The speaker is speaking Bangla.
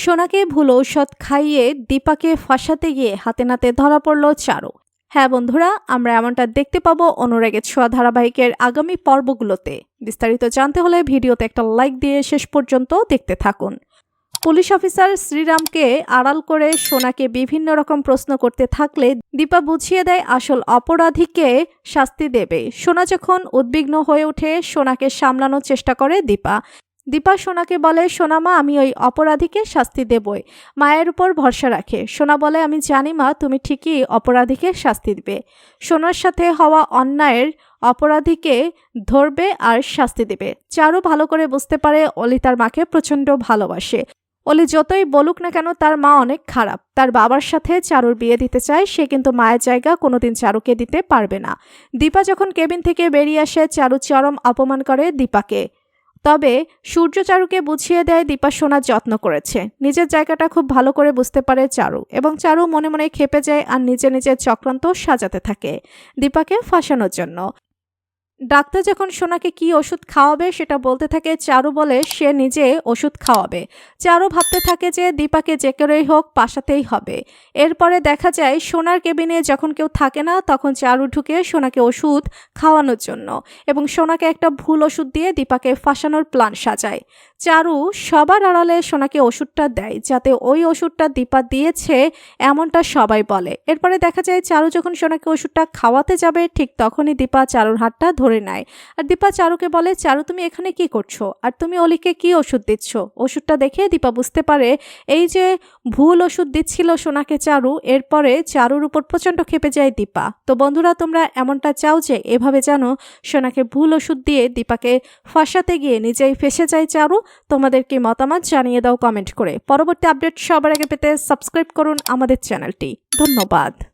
সোনাকে ভুল ঔষধ খাইয়ে দীপাকে ফাঁসাতে গিয়ে হাতে নাতে ধরা পড়ল চারু। হ্যাঁ বন্ধুরা, আমরা এমনটা দেখতে পাবো অনুরাগের ছোঁয়া ধারাবাহিকের আগামী পর্বগুলোতে। বিস্তারিত জানতে হলে ভিডিওতে একটা লাইক দিয়ে শেষ পর্যন্ত দেখতে থাকুন। পুলিশ অফিসার শ্রীরামকে আড়াল করে সোনাকে বিভিন্ন রকম প্রশ্ন করতে থাকলে দীপা বুঝিয়ে দেয় আসল অপরাধীকে শাস্তি দেবে। সোনা যখন উদ্বিগ্ন হয়ে ওঠে, সোনাকে সামলানোর চেষ্টা করে দীপা। দীপা সোনাকে বলে, সোনা মা, আমি ওই অপরাধীকে শাস্তি দেবই। মায়ের উপর ভরসা রাখে। সোনা বলে, আমি জানি মা, তুমি ঠিকই অপরাধীকে শাস্তি দিবে। সোনার সাথে হওয়া অন্যায়ের অপরাধীকে ধরবে আর শাস্তি দেবে। চারু ভালো করে বুঝতে পারে, অলি তার মাকে প্রচণ্ড ভালোবাসে। অলি যতই বলুক না কেন, তার মা অনেক খারাপ। তার বাবার সাথে চারুর বিয়ে দিতে চায়, সে কিন্তু মায়ের জায়গা কোনোদিন চারুকে দিতে পারবে না। দীপা যখন কেবিন থেকে বেরিয়ে আসে, চারু চরম অপমান করে দীপাকে। তবে সূর্য চারুকে বুঝিয়ে দেয় দীপা সোনা যত্ন করেছে। নিজের জায়গাটা খুব ভালো করে বুঝতে পারে চারু এবং চারু মনে মনে খেপে যায় আর নিজে নিজের চক্রান্ত সাজাতে থাকে। দীপাকে ফাঁসানোর জন্য। ডাক্তার যখন সোনাকে কি ওষুধ খাওয়াবে সেটা বলতে থাকে, চারু বলে সে নিজে ওষুধ খাওয়াবে। চারু ভাবতে থাকে যে দীপাকে যে কেউই হোক পাশাতেই হবে। এরপরে দেখা যায় সোনার কেবিনে যখন কেউ থাকে না, তখন চারু ঢুকে সোনাকে ওষুধ খাওয়ানোর জন্য এবং সোনাকে একটা ভুল ওষুধ দিয়ে দীপাকে ফাঁসানোর প্ল্যান সাজায়। চারু সবার আড়ালে সোনাকে ওষুধটা দেয়, যাতে ওই ওষুধটা দীপা দিয়েছে এমনটা সবাই বলে। এরপরে দেখা যায় চারু যখন সোনাকে ওষুধটা খাওয়াতে যাবে, ঠিক তখনই দীপা চারুর হাতটা ধরে নেয়। আর দীপা চারুকে বলে, চারু, তুমি এখানে কি করছ? আর তুমি অলিকে কি ওষুধ দিচ্ছ? ওষুধটা দেখে দীপা বুঝতে পারে, এই যে ভুল ওষুধ দিচ্ছিল সোনাকে চারু, এরপরে চারুর উপর প্রচণ্ড খেপে যায় দীপা। তো বন্ধুরা, তোমরা এমনটা চাও যে এভাবে জানো সোনাকে ভুল ওষুধ দিয়ে দীপাকে ফাঁসাতে গিয়ে নিজেই ফেসে যায় চারু তোমাদের কি মতামত জানিয়ে দাও কমেন্ট করে। পরবর্তী আপডেট সবার আগে পেতে সাবস্ক্রাইব করুন আমাদের চ্যানেলটি। ধন্যবাদ।